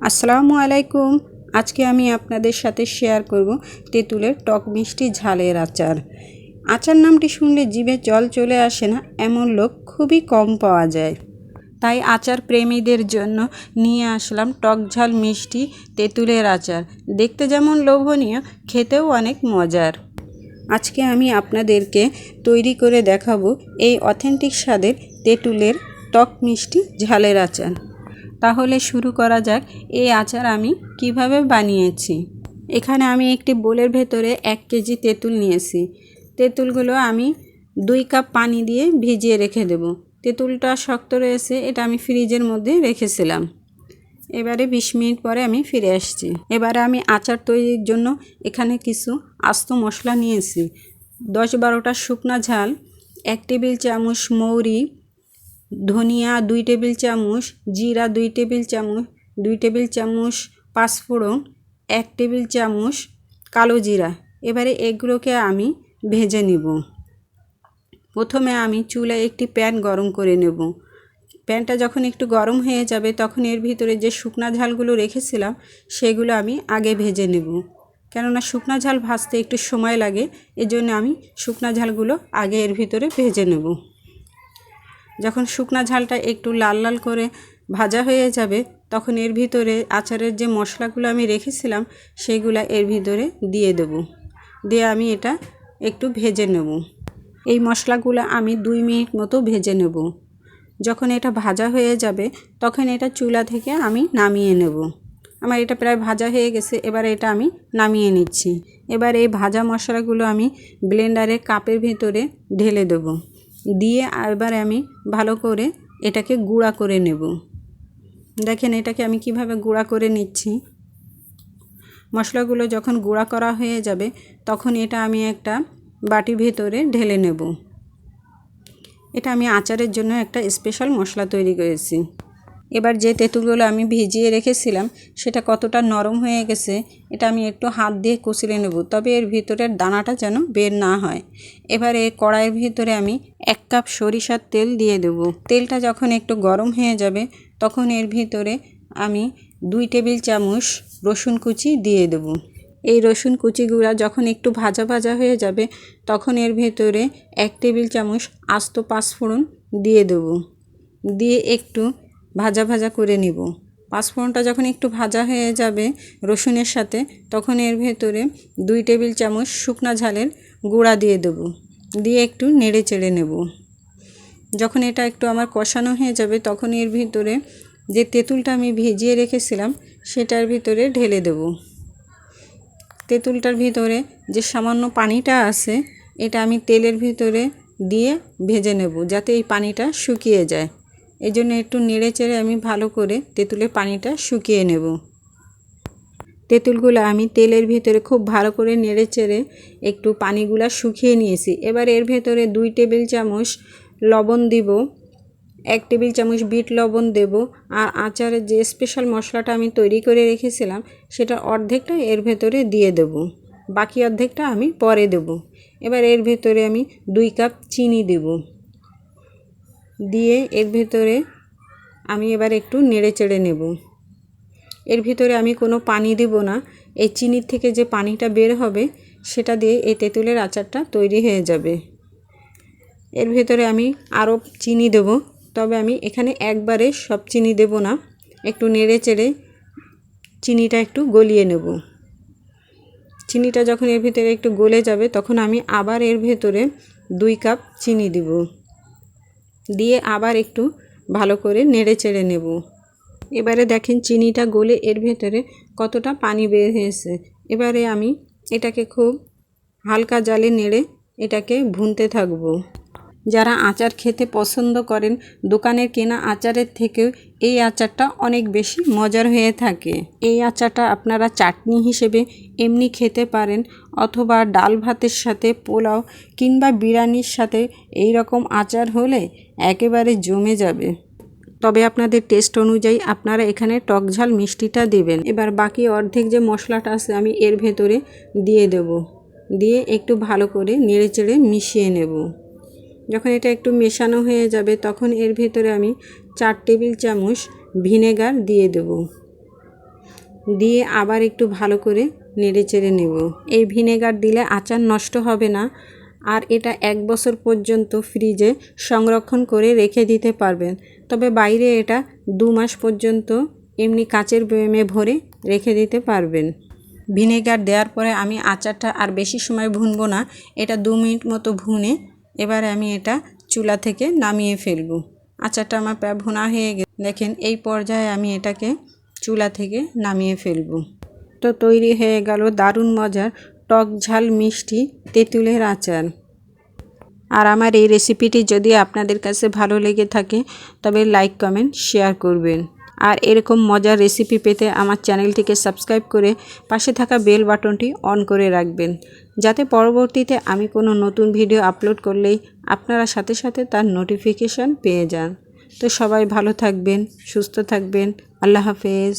আসসালামু আলাইকুম। আজকে আমি আপনাদের সাথে শেয়ার করব তেঁতুলের টক মিষ্টি ঝালের আচার। আচার নামটি শুনলে জিভে জল চলে আসে না, এমন লোক খুবই কম পাওয়া যায়। তাই আচার প্রেমীদের জন্য নিয়ে আসলাম টক ঝাল মিষ্টি তেঁতুলের আচার। দেখতে যেমন লোভনীয়, খেতেও অনেক মজার। আজকে আমি আপনাদেরকে তৈরি করে দেখাবো এই অথেন্টিক স্বাদের তেঁতুলের টক মিষ্টি ঝালের আচার। তাহলে শুরু করা যাক এই আচার আমি কীভাবে বানিয়েছি। এখানে আমি একটি বোলের ভেতরে এক কেজি তেঁতুল নিয়েছি। তেঁতুলগুলো আমি দুই কাপ পানি দিয়ে ভিজিয়ে রেখে দেব। তেঁতুলটা শক্ত রয়েছে, এটা আমি ফ্রিজের মধ্যে রেখেছিলাম। এবারে বিশ মিনিট পরে আমি ফিরে আসছি। এবারে আমি আচার তৈরির জন্য এখানে কিছু আস্ত মশলা নিয়েছি। দশ বারোটা শুকনা ঝাল, এক টেবিল চামচ মৌরি ধনিয়া দুই টেবিল চামচ, জিরা দুই টেবিল চামচ, দুই টেবিল চামচ পাঁচফোড়ন, এক টেবিল চামচ কালো জিরা। এবারে এগুলোকে আমি ভেজে নেব। প্রথমে আমি চুলায় একটি প্যান গরম করে নেব। প্যানটা যখন একটু গরম হয়ে যাবে, তখন এর ভিতরে যে শুকনা ঝালগুলো রেখেছিলাম, সেগুলো আমি আগে ভেজে নেব। কেননা শুকনা ঝাল ভাজতে একটু সময় লাগে, এজন্য আমি শুকনা ঝালগুলো আগে এর ভিতরে ভেজে নেব। যখন শুকনা ঝালটা একটু লাল লাল করে ভাজা হয়ে যাবে, তখন এর ভিতরে আচারের যে মশলাগুলো আমি রেখেছিলাম সেইগুলো এর ভিতরে দিয়ে দেব। দিয়ে আমি এটা একটু ভেজে নেব। এই মশলাগুলো আমি দুই মিনিট মতো ভেজে নেব। যখন এটা ভাজা হয়ে যাবে, তখন এটা চুলা থেকে আমি নামিয়ে নেব। আমার এটা প্রায় ভাজা হয়ে গেছে, এবার এটা আমি নামিয়ে নিচ্ছি। এবার এই ভাজা মশলাগুলো আমি ব্লেন্ডারে কাপের ভিতরে ঢেলে দেবো। দিয়ে আবার আমি ভালো করে এটাকে গুঁড়া করে নেব। দেখেন এটাকে আমি কীভাবে গুঁড়া করে নিচ্ছি। মশলাগুলো যখন গুঁড়া করা হয়ে যাবে, তখন এটা আমি একটা বাটি ভেতরে ঢেলে নেব। এটা আমি আচারের জন্য একটা স্পেশাল মশলা তৈরি করেছি। এবার যে তেঁতুলগুলো আমি ভিজিয়ে রেখেছিলাম, সেটা কতটা নরম হয়ে গেছে, এটা আমি একটু হাত দিয়ে কুচিলে নেব। তবে এর ভিতরের দানাটা যেন বের না হয়। এবার এই কড়াইয়ের ভিতরে আমি এক কাপ সরিষার তেল দিয়ে দেব। তেলটা যখন একটু গরম হয়ে যাবে, তখন এর ভিতরে আমি দুই টেবিল চামচ রসুন কুচি দিয়ে দেব। এই রসুন কুচিগুলা যখন একটু ভাজা ভাজা হয়ে যাবে, তখন এর ভেতরে এক টেবিল চামচ আস্ত পাঁচফোড়ন দিয়ে দেব। দিয়ে একটু ভাজা ভাজা করে নিব। পাঁচফোড়নটা যখন একটু ভাজা হয়ে যাবে রসুনের সাথে, তখন এর ভেতরে দুই টেবিল চামচ শুকনা ঝালের গুঁড়া দিয়ে দেব। দিয়ে একটু নেড়ে চেড়ে নেব। যখন এটা একটু আমার কষানো হয়ে যাবে, তখন এর ভিতরে যে তেঁতুলটা আমি ভিজিয়ে রেখেছিলাম, সেটার ভিতরে ঢেলে দেব। তেঁতুলটার ভিতরে যে সামান্য পানিটা আছে, এটা আমি তেলের ভিতরে দিয়ে ভেজে নেব, যাতে এই পানিটা শুকিয়ে যায়। এই জন্য একটু নেড়ে চেড়ে আমি ভালো করে তেঁতুলের পানিটা শুকিয়ে নেব। তেঁতুলগুলো আমি তেলের ভেতরে খুব ভালো করে নেড়ে চেড়ে একটু পানিগুলো শুকিয়ে নিয়েছি। এবার এর ভেতরে দুই টেবিল চামচ লবণ দিব, এক টেবিল চামচ বিট লবণ দেব আর আচারের যে স্পেশাল মশলাটা আমি তৈরি করে রেখেছিলাম সেটা অর্ধেকটা এর ভেতরে দিয়ে দেব, বাকি অর্ধেকটা আমি পরে দেব। এবার এর ভেতরে আমি দুই কাপ চিনি দেব। দিয়ে এর ভেতরে আমি এবার একটু নেড়ে চেড়ে নেব। এর ভিতরে আমি কোনো পানি দেব না। এই চিনির থেকে যে পানিটা বের হবে, সেটা দিয়ে এই তেঁতুলের আচারটা তৈরি হয়ে যাবে। এর ভেতরে আমি আরও চিনি দেব, তবে আমি এখানে একবারে সব চিনি দেব না। একটু নেড়ে চেড়ে চিনিটা একটু গলিয়ে নেব। চিনিটা যখন এর ভিতরে একটু গলে যাবে, তখন আমি আবার এর ভেতরে দুই কাপ চিনি দিব। দিয়ে আবার একটু ভালো করে নেড়ে চেড়ে নেব। এবারে দেখেন চিনিটা গলে এর ভেতরে কতটা পানি বের হয়েছে। এবারে আমি এটাকে খুব হালকা জালে নেড়ে এটাকে ভুনতে থাকব। যারা আচার খেতে পছন্দ করেন, দোকানের কেনা আচারের থেকেও এই আচারটা অনেক বেশি মজার হয়ে থাকে। এই আচারটা আপনারা চাটনি হিসেবে এমনি খেতে পারেন অথবা ডাল ভাতের সাথে, পোলাও কিংবা বিরিয়ানির সাথে এই রকম আচার হলে একেবারে জমে যাবে। তবে আপনাদের টেস্ট অনুযায়ী আপনারা এখানে টক ঝাল মিষ্টিটা দেবেন। এবার বাকি অর্ধেক যে মশলাটা আছে আমি এর ভেতরে দিয়ে দেব। দিয়ে একটু ভালো করে নেড়ে চেড়ে মিশিয়ে নেব। যখন এটা একটু মেশানো হয়ে যাবে, তখন এর ভেতরে আমি চার টেবিল চামচ ভিনেগার দিয়ে দেব। দিয়ে আবার একটু ভালো করে নেড়ে চেড়ে নেব। এই ভিনেগার দিলে আচার নষ্ট হবে না, আর এটা এক বছর পর্যন্ত ফ্রিজে সংরক্ষণ করে রেখে দিতে পারবেন। তবে বাইরে এটা দু মাস পর্যন্ত এমনি কাচের বয়মে ভরে রেখে দিতে পারবেন। ভিনেগার দেওয়ার পরে আমি আচারটা আর বেশি সময় ভুনবো না, এটা দু মিনিট মতো ভুনে এবারে আমি এটা চুলা থেকে নামিয়ে ফেলব। আচারটা আমার প্রায় ভুনা হয়ে গেছে। দেখেন, এই পর্যায়ে আমি এটাকে চুলা থেকে নামিয়ে ফেলব। তো তৈরি হয়ে গেল দারুণ মজার টক ঝাল মিষ্টি তেঁতুলের আচার। আর আমার এই রেসিপিটি যদি আপনাদের কাছে ভালো লেগে থাকে, তবে লাইক, কমেন্ট, শেয়ার করবেন। আর এরকম মজার রেসিপি পেতে আমার চ্যানেলটিকে সাবস্ক্রাইব করে পাশে থাকা বেল বাটনটি অন করে রাখবেন। যাতে পরবর্তীতে আমি কোনো নতুন ভিডিও আপলোড করলেই আপনারা সাথে সাথে তার নোটিফিকেশান পেয়ে যান। তো সবাই ভালো থাকবেন, সুস্থ থাকবেন। আল্লাহ হাফেজ।